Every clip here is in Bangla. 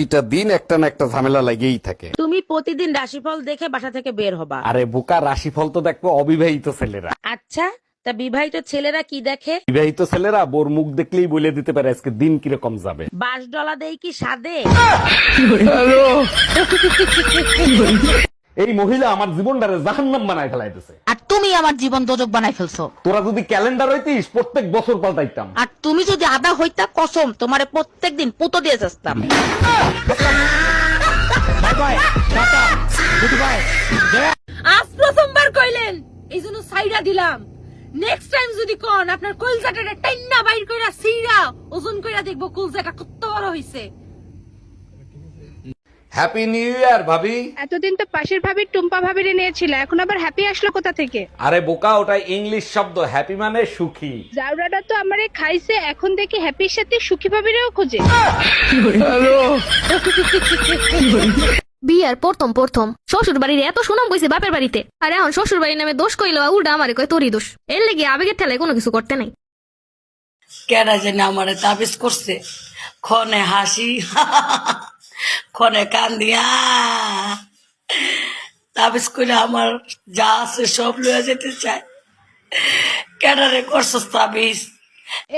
প্রতিটা দিন একটা না একটা ঝামেলা লাগেই থাকে। তুমি প্রতিদিন রাশিফল দেখে বাসা থেকে বের হবা। আরে বোকা রাশিফল তো দেখব অবিবাহিত ছেলেরা। আচ্ছা তা বিবাহিত ছেলেরা কি দেখে? বিবাহিত ছেলেরা বোর মুখ দেখলেই বলে দিতে পারে আজকে দিন কীরকম যাবে। বাস ডলা দেই কি সাদে? এই মহিলা আমার জীবনটারে জাহান্নাম বানায় ফেলাইতেছে। আর তুমি আমার জীবন দোজক বানাই ফেলছো। তোরা যদি ক্যালেন্ডার হইতিস প্রত্যেক বছর পাল্টাইতাম। আর তুমি যদি আদা হইতা কসম তোমারে প্রত্যেকদিন পুতো দিয়ে যাস্তাম। আজ প্রথমবার কইলেন এই জন্য সাইডা দিলাম। নেক্সট টাইম যদি কোন আপনার কলজাটা টাইন্না বাইর কইরা সিরা ওজন কইরা দেখব কলজাটা কত বড় হইছে। হ্যাপি নিউ ইয়ার ভাবি। এতদিন তো পাশের ভাবির টুম্পা ভাবির নিয়েছিল এখন আবার হ্যাপি আসলো কোথা থেকে? আরে বোকা ওটা ইংলিশ শব্দ হ্যাপি মানে সুখী। জাউরাটা তো আমারে খাইছে এখন দেখি হ্যাপির সাথে সুখী ভাবিরেও খোঁজে। বিয়ার প্রথম প্রথম শ্বশুর বাড়ির এত সুনাম কইছে বাপের বাড়িতে আর এখন শ্বশুর বাড়ির নামে দোষ কইলো উল্টা আমারে কয় তোরই দোষ। এর লেগে আবেগের ঠেলায় কোনো কিছু করতে নাই। কেডা যেন আমারে তাবিজ করছে ক্ষণে হাসি ক্ষণে কান্দিয়া। তাবিজ করে আমার যা আছে সব লয়ে যেতে চায়। কেডারে করছস তাবিজ?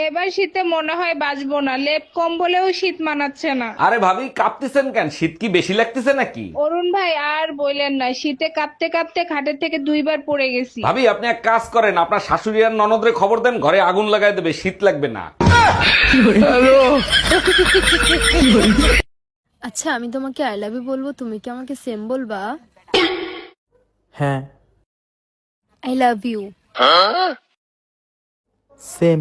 এবার শীতে মনে হয় বাঁচবো না লেপ কম বলেও শীত মানাচ্ছে না। আরে ভাবি কাঁপতেছেন কেন? শীত কি বেশি লাগতেছে নাকি? অরুণ ভাই আর বললেন না শীতে কাঁপতে কাঁপতে খাটের থেকে দুইবার পড়ে গেছি। ভাবি আপনি এক কাজ করেন আপনার শাশুড়ি আর ননদরে খবর দেন ঘরে আগুন লাগাই দেবে শীত লাগবে না। আচ্ছা আমি তোমাকে আই লাভ ইউ বলব তুমি কি আমাকে সেম বলবা? হ্যাঁ। আই লাভ ইউ সেম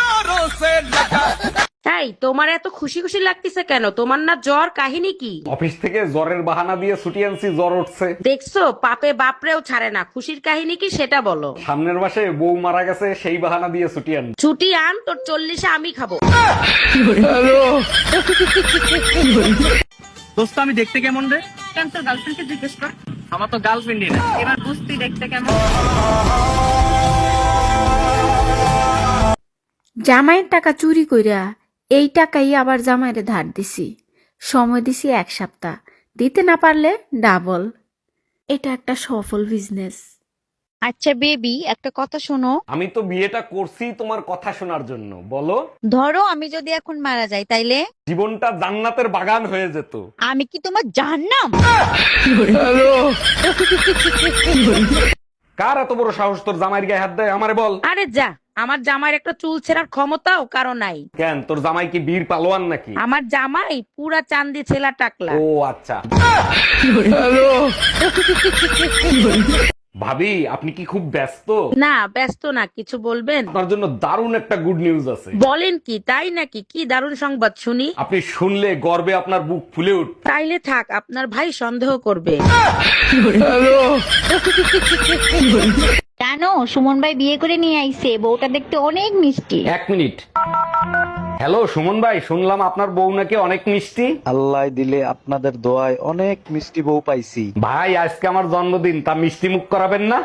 তোমার এত খুশি খুশি লাগতেছে কেন? তোমার না জ্বর কাহিনী কি? অফিস থেকে জ্বরের বাহানা দিয়ে ছুটি আনছি জ্বর উঠছে। দেখছ পাপে বাপরেও ছাড়ে না। খুশির কাহিনী কি সেটা বলো। সামনের মাসে বউ মারা গেছে সেই বাহানা দিয়ে ছুটি আন ছুটি আন তোর চল্লিশে আমি খাব। দোস্ত আমি দেখতে কেমন রে? কেন তোর গার্লফ্রেন্ডকে জিজ্ঞেস কর। আমার তো গার্লফ্রেন্ডই না। এবার বুঝতে দেখতে কেমন। জামাইয়ের টাকা চুরি কইরা এই টাকাই আবার জামাইরে ধার দিছি। সময় দিছি এক সপ্তাহ। দিতে না পারলে ডাবল এটা একটা সফল বিজনেস আচ্ছা বেবি একটা কথা শোনো। আমি তো বিয়েটা করছি তোমার কথা শোনার জন্য বলো। ধরো আমি যদি এখন মারা যাই তাইলে? জীবনটা জান্নাতের বাগান হয়ে যেত। আমি কি তোমার জাহান্নাম? কার এত বড় সাহস তোর জামাইয়ের গায়ে হাত দেয়? আমারে বল। আরে যা। আমার জামাইয়ের একটা চুল ছেঁড়ার ক্ষমতাও কারও নাই। কেন? তোর জামাই কি বীর পালোয়ান নাকি? আমার জামাই পুরা চান্দি ছেলা টাকলা। ও আচ্ছা। ভাবি আপনি কি খুব ব্যস্ত? না ব্যস্ত না কিছু বলবেন? আপনার জন্য দারুণ একটা গুড নিউজ আছে। বলেন কি তাই নাকি? কি দারুণ সংবাদ শুনি? আপনি শুনলে গর্বে আপনার বুক ফুলে উঠ তাইলে থাক আপনার ভাই সন্দেহ করবে। জানো সুমন ভাই বিয়ে করে নিয়ে আইছে? বউটা দেখতে অনেক মিষ্টি। এক মিনিট। হ্যালো সুমন ভাই শুনলাম আপনার বউ নাকি অনেক মিষ্টি। আল্লাহ দিলে আপনাদের দোয়ায় অনেক মিষ্টি বউ পাইছি। ভাই আজকে আমার জন্মদিন তা মিষ্টি মুখ করাবেন না?